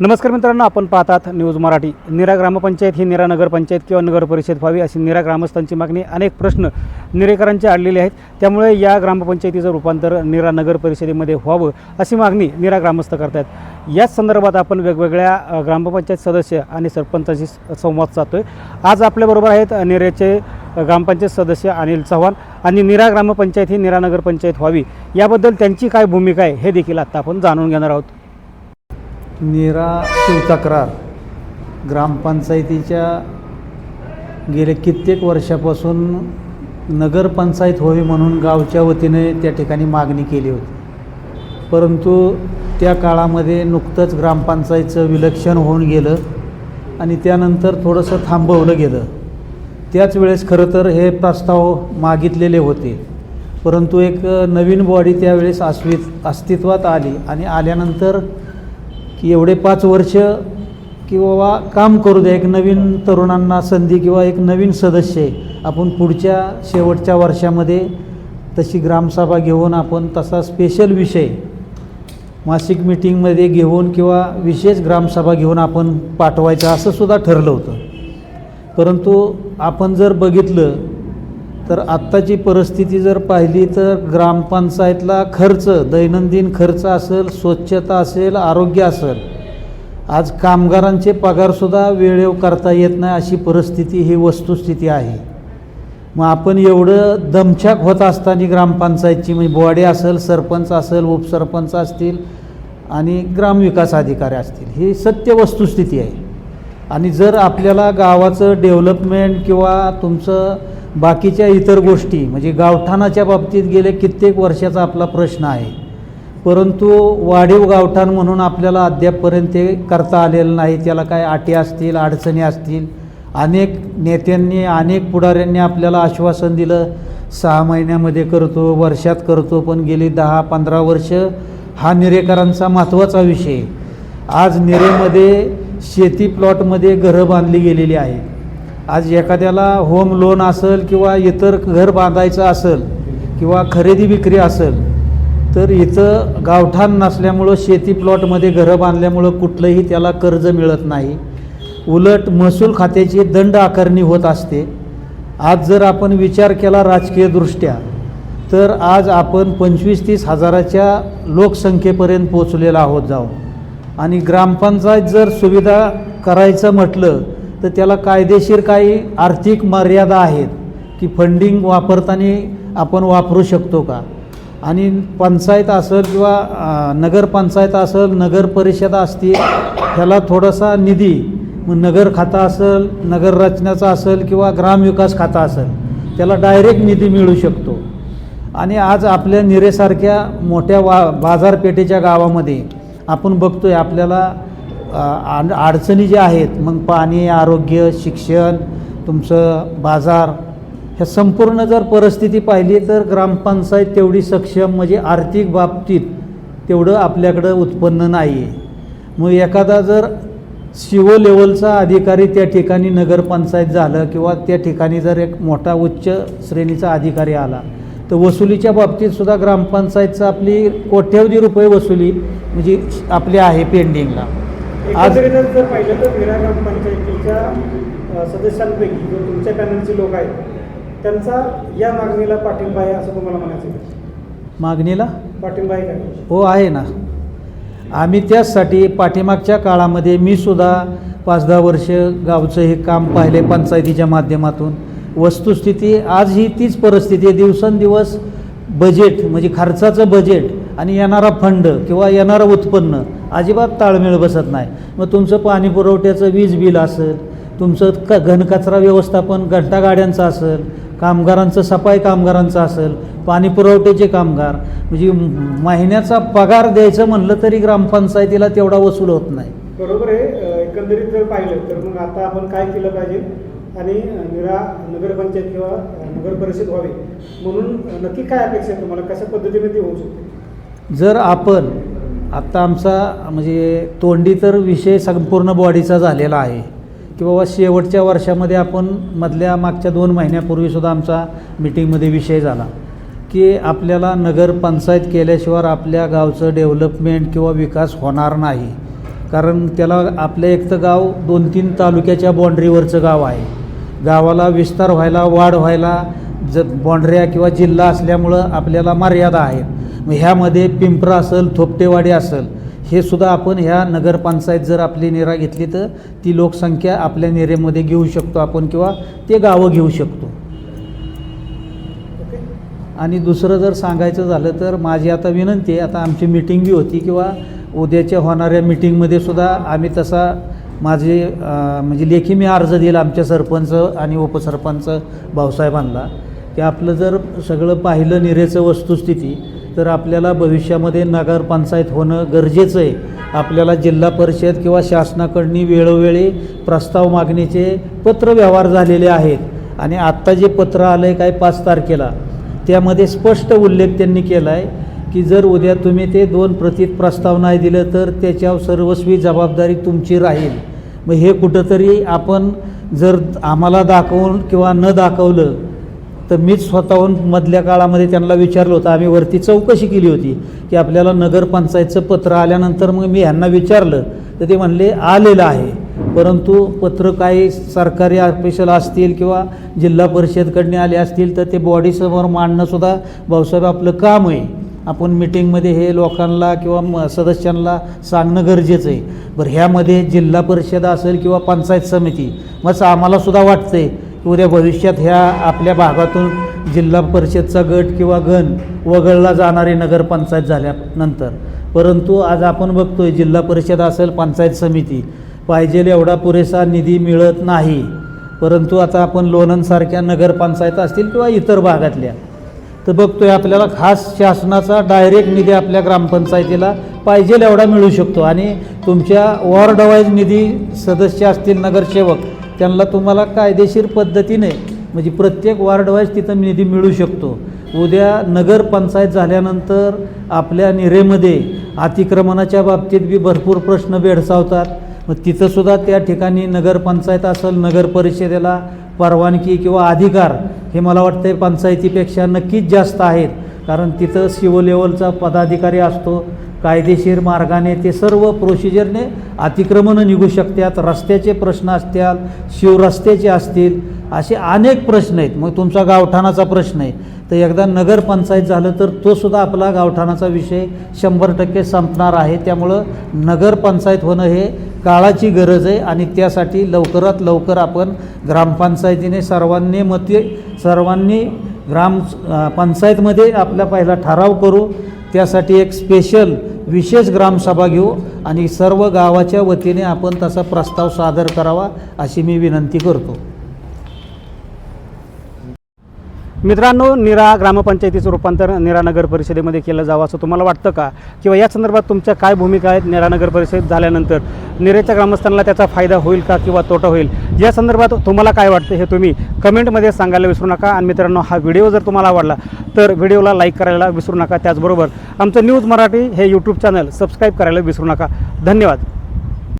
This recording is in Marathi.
नमस्कार मित्रांनो आपण पाहतात न्यूज मराठी. निरा ग्रामपंचायत ही निरा नगरपंचायत किंवा नगर परिषद व्हावी अशी निरा ग्रामस्थांची मागणी अनेक प्रश्न निरेकरांचे आणलेले आहेत. त्यामुळे या ग्रामपंचायतीचं रूपांतर निरा नगर परिषदेमध्ये व्हावं अशी मागणी निरा ग्रामस्थ करतात याच संदर्भात आपण वेगवेगळ्या ग्रामपंचायत सदस्य आणि सरपंचाशी संवाद साधतो आहे आज आपल्याबरोबर आहेत निरेचे ग्रामपंचायत सदस्य अनिल चव्हाण आणि निरा ग्रामपंचायत ही निरा नगरपंचायत व्हावी. याबद्दल त्यांची काय भूमिका आहे हे देखील आत्ता आपण जाणून घेणार आहोत. नीरा शिवतक्रार. ग्रामपंचायतीच्या गेल्या कित्येक वर्षापासून नगरपंचायत व्हावी म्हणून गावच्या वतीने त्या ठिकाणी मागणी केली होती. परंतु त्या काळामध्ये नुकतंच ग्रामपंचायतचं विलक्षण होऊन गेलं आणि त्यानंतर थोडंसं थांबवलं गेलं. त्याच वेळेस खरं तर हे प्रस्ताव मागितलेले होते. परंतु एक नवीन बॉडी त्यावेळेस अस्वित अस्तित्वात आली आणि आल्यानंतर की एवढे पाच वर्ष किंवा काम करू द्या एक नवीन तरुणांना संधी किंवा एक नवीन सदस्य आपण पुढच्या शेवटच्या वर्षामध्ये तशी ग्रामसभा घेऊन आपण तसा स्पेशल विषय मासिक मिटिंगमध्ये घेऊन किंवा विशेष ग्रामसभा घेऊन आपण पाठवायचं असं सुद्धा ठरलं होतं. परंतु आपण जर बघितलं तर आत्ताची परिस्थिती जर पाहिली तर ग्रामपंचायतला खर्च दैनंदिन खर्च असेल स्वच्छता असेल आरोग्य असेल आज कामगारांचे पगारसुद्धा वेळेवर करता येत नाही अशी परिस्थिती ही वस्तुस्थिती आहे. मग आपण एवढं दमछाक होत असताना ग्रामपंचायतची म्हणजे बॉडी असेल सरपंच असेल उपसरपंच असतील आणि ग्रामविकास अधिकारी असतील ही सत्य वस्तुस्थिती आहे. आणि जर आपल्याला गावाचं डेव्हलपमेंट किंवा तुमचं बाकीच्या इतर गोष्टी म्हणजे गावठाणाच्या बाबतीत गेले कित्येक वर्षाचा आपला प्रश्न आहे. परंतु वाढीव गावठाण म्हणून आपल्याला अद्यापपर्यंत ते करता आलेलं नाही. त्याला काय अटी असतील अडचणी असतील? अनेक नेत्यांनी अनेक पुढाऱ्यांनी आपल्याला आश्वासन दिलं. सहा महिन्यामध्ये करतो वर्षात करतो पण गेली दहा पंधरा वर्ष हा निरेकरांचा महत्त्वाचा विषय. आहे. आज निरेमध्ये शेती प्लॉटमध्ये घरं बांधली गेलेली आहेत. आज एखाद्याला होम लोन असेल किंवा इतर घर बांधायचं असेल किंवा खरेदी विक्री असेल तर इथं गावठाण नसल्यामुळं शेती प्लॉटमध्ये घरं बांधल्यामुळं कुठलंही त्याला कर्ज मिळत नाही. उलट महसूल खात्याची दंड आकारणी होत असते. आज जर आपण विचार केला राजकीयदृष्ट्या तर आज आपण पंचवीस तीस हजाराच्या लोकसंख्येपर्यंत पोचलेला आहोत जाऊन. आणि ग्रामपंचायत जर सुविधा करायचं म्हटलं तर त्याला कायदेशीर काही आर्थिक मर्यादा आहेत की फंडिंग वापरताना आपण वापरू शकतो का? आणि पंचायत असेल किंवा नगरपंचायत असेल नगर परिषद असतील ह्याला थोडासा निधी मग नगर खाता असेल नगर रचनाचा असेल किंवा ग्रामविकास खाता असेल त्याला डायरेक्ट निधी मिळू शकतो. आणि आज आपल्या निरेसारख्या मोठ्या वा बाजारपेठेच्या गावामध्ये आपण बघतोय आपल्याला अडचणी ज्या आहेत मग पाणी आरोग्य शिक्षण तुमचं बाजार ह्या संपूर्ण जर परिस्थिती पाहिली तर ग्रामपंचायत तेवढी सक्षम म्हणजे आर्थिक बाबतीत तेवढं आपल्याकडं उत्पन्न नाही आहे मग एखादा जर शिवो लेवलचा अधिकारी त्या ठिकाणी नगरपंचायत झालं किंवा त्या ठिकाणी जर एक मोठा उच्च श्रेणीचा अधिकारी आला तर वसुलीच्या बाबतीतसुद्धा ग्रामपंचायतचं आपली कोट्यवधी रुपये वसुली म्हणजे आपली आहे पेंडिंगला. आज जर पाहिलं तर निरा ग्रामपंचायतीच्या सदस्यांपैकी जो तुमच्या पॅनलचे लोक आहेत त्यांचा या मागणीला पाठिंबा आहे असं तुम्हाला म्हणायचं. मागणीला? पाठिंबा आहे का? हो आहे ना. आम्ही त्याचसाठी पाठीमागच्या काळामध्ये मी सुद्धा पाच दहा वर्ष गावचं हे काम पाहिले पंचायतीच्या माध्यमातून. वस्तुस्थिती आज ही तीच परिस्थिती आहे. दिवसेंदिवस बजेट म्हणजे खर्चाचं बजेट आणि येणारा फंड किंवा येणारं उत्पन्न अजिबात ताळमेळ बसत नाही. मग तुमचं पाणी पुरवठ्याचं वीज बिल असेल तुमचं क घनकचरा व्यवस्थापन घंटागाड्यांचं असेल कामगारांचं सफाई कामगारांचं असेल पाणी पुरवठ्याचे कामगार म्हणजे महिन्याचा पगार द्यायचं म्हणलं तरी ग्रामपंचायतीला तेवढा वसूल होत नाही. बरोबर आहे. एकंदरीत जर पाहिलं तर मग आता आपण काय केलं पाहिजे? आणि निरा नगरपंचायत किंवा नगर परिषद व्हावी. म्हणून नक्की काय अपेक्षा तुम्हाला? कशा पद्धतीने ते होऊ शकते? जर आपण आत्ता आमचा म्हणजे तोंडी तर विषय संपूर्ण बॉडीचा झालेला आहे की बाबा शेवटच्या वर्षामध्ये आपण मधल्या मागच्या दोन महिन्यापूर्वीसुद्धा आमचा मिटिंगमध्ये विषय झाला की आपल्याला नगरपंचायत केल्याशिवाय आपल्या गावचं डेव्हलपमेंट किंवा विकास होणार नाही. कारण त्याला आपलं एक तर गाव दोन तीन तालुक्याच्या बाँड्रीवरचं गाव आहे. गावाला विस्तार व्हायला वाढ व्हायला ज बाँड्र्या किंवा जिल्हा असल्यामुळं आपल्याला मर्यादा आहेत. मग ह्यामध्ये पिंपरा असेल थोपटेवाडी असेल हे सुद्धा आपण ह्या नगरपंचायत जर आपली निरा घेतली तर ती लोकसंख्या आपल्या निरेमध्ये घेऊ शकतो आपण किंवा ते गावं घेऊ शकतो. आणि दुसरं जर सांगायचं झालं तर माझी आता विनंती आहे आता आमची मिटिंग बी होती किंवा उद्याच्या होणाऱ्या मिटिंगमध्ये सुद्धा आम्ही तसा माझे म्हणजे लेखी मी अर्ज दिला आमच्या सरपंच आणि उपसरपंच भाऊसाहेबांना. की आपलं जर सगळं पाहिलं निरेचं वस्तुस्थिती तर आपल्याला भविष्यामध्ये नगरपंचायत होणं गरजेचं आहे. आपल्याला जिल्हा परिषद किंवा शासनाकडनी वेळोवेळी प्रस्ताव मागणीचे पत्र व्यवहार झालेले आहेत. आणि आत्ता जे पत्र आलं आहे काय पाच तारखेला त्यामध्ये स्पष्ट उल्लेख त्यांनी केला आहे की जर उद्या तुम्ही ते दोन प्रतीत प्रस्ताव नाही दिलं तर त्याच्यावर सर्वस्वी जबाबदारी तुमची राहील. मग हे कुठंतरी आपण जर आम्हाला दाखवून किंवा न दाखवलं तर मीच स्वतःहून मधल्या काळामध्ये त्यांना विचारलं होतं. आम्ही वरती चौकशी केली होती की आपल्याला नगरपंचायतचं पत्र आल्यानंतर मग मी ह्यांना विचारलं. तर ते म्हणले आलेलं आहे. परंतु पत्र काही सरकारी ऑफिशियल असतील किंवा जिल्हा परिषदकडने आले असतील तर ते बॉडीसमोर मांडणंसुद्धा भाऊसाहेब आपलं काम आहे. आपण मिटिंगमध्ये हे लोकांना किंवा म सदस्यांना सांगणं गरजेचं आहे. बरं ह्यामध्ये जिल्हा परिषद असेल किंवा पंचायत समिती मग आम्हालासुद्धा वाटतं आहे उद्या भविष्यात ह्या आपल्या भागातून जिल्हा परिषदचा गट किंवा गण वगळला जाणारी नगरपंचायत झाल्यानंतर परंतु आज आपण बघतोय जिल्हा परिषद असेल पंचायत समिती पाहिजेल एवढा पुरेसा निधी मिळत नाही. परंतु आता आपण लोणंदसारख्या नगरपंचायत असतील किंवा इतर भागातल्या तर बघतोय आपल्याला खास शासनाचा डायरेक्ट निधी आपल्या ग्रामपंचायतीला पाहिजेल एवढा मिळू शकतो. आणि तुमच्या वॉर्डवाईज निधी सदस्य असतील नगरसेवक त्यांना तुम्हाला कायदेशीर पद्धतीने म्हणजे प्रत्येक वार्डवाईज तिथं निधी मिळू शकतो. उद्या नगरपंचायत झाल्यानंतर आपल्या निरेमध्ये अतिक्रमणाच्या बाबतीत बी भरपूर प्रश्न भेडसावतात. मग तिथंसुद्धा त्या ठिकाणी नगरपंचायत असेल नगर परिषदेला परवानगी किंवा अधिकार हे मला वाटतं पंचायतीपेक्षा नक्कीच जास्त आहेत. कारण तिथं शिव लेवलचा पदाधिकारी असतो कायदेशीर मार्गाने ते सर्व प्रोसिजरने अतिक्रमणं निघू शकतात. रस्त्याचे प्रश्न असतील शिवरस्त्याचे असतील असे अनेक प्रश्न आहेत. मग तुमचा गावठाणाचा प्रश्न आहे. तर एकदा नगरपंचायत झालं तर तोसुद्धा आपला गावठाणाचा विषय शंभर टक्के संपणार आहे. त्यामुळं नगरपंचायत होणं हे काळाची गरज आहे आणि त्यासाठी लवकरात लवकर आपण ग्रामपंचायतीने सर्वांनी मते सर्वांनी ग्राम पंचायतमध्ये आपला पहिला ठराव करू. त्यासाठी एक स्पेशल विशेष ग्रामसभा घेऊ आणि सर्व गावाच्या वतीने आपण तसा प्रस्ताव सादर करावा अशी मी विनंती करतो. मित्रांनो निरा ग्रामपंचायतीचं रूपांतर निरा नगर परिषदेमध्ये केलं जावं असं तुम्हाला वाटतं का? किंवा या संदर्भात तुमच्या काय भूमिका आहेत निरा नगर परिषद झाल्यानंतर? निरेच्या ग्रामस्थांना त्याचा फायदा होईल का किंवा तोटा होईल? या संदर्भात तुम्हाला काय वाटतं हे तुम्ही कमेंटमध्ये सांगायला विसरू नका. आणि मित्रांनो हा व्हिडिओ जर तुम्हाला आवडला तर व्हिडिओला लाईक करायला विसरू नका. त्याचबरोबर आमचं न्यूज मराठी हे यूट्यूब चॅनल सबस्क्राईब करायला विसरू नका. धन्यवाद.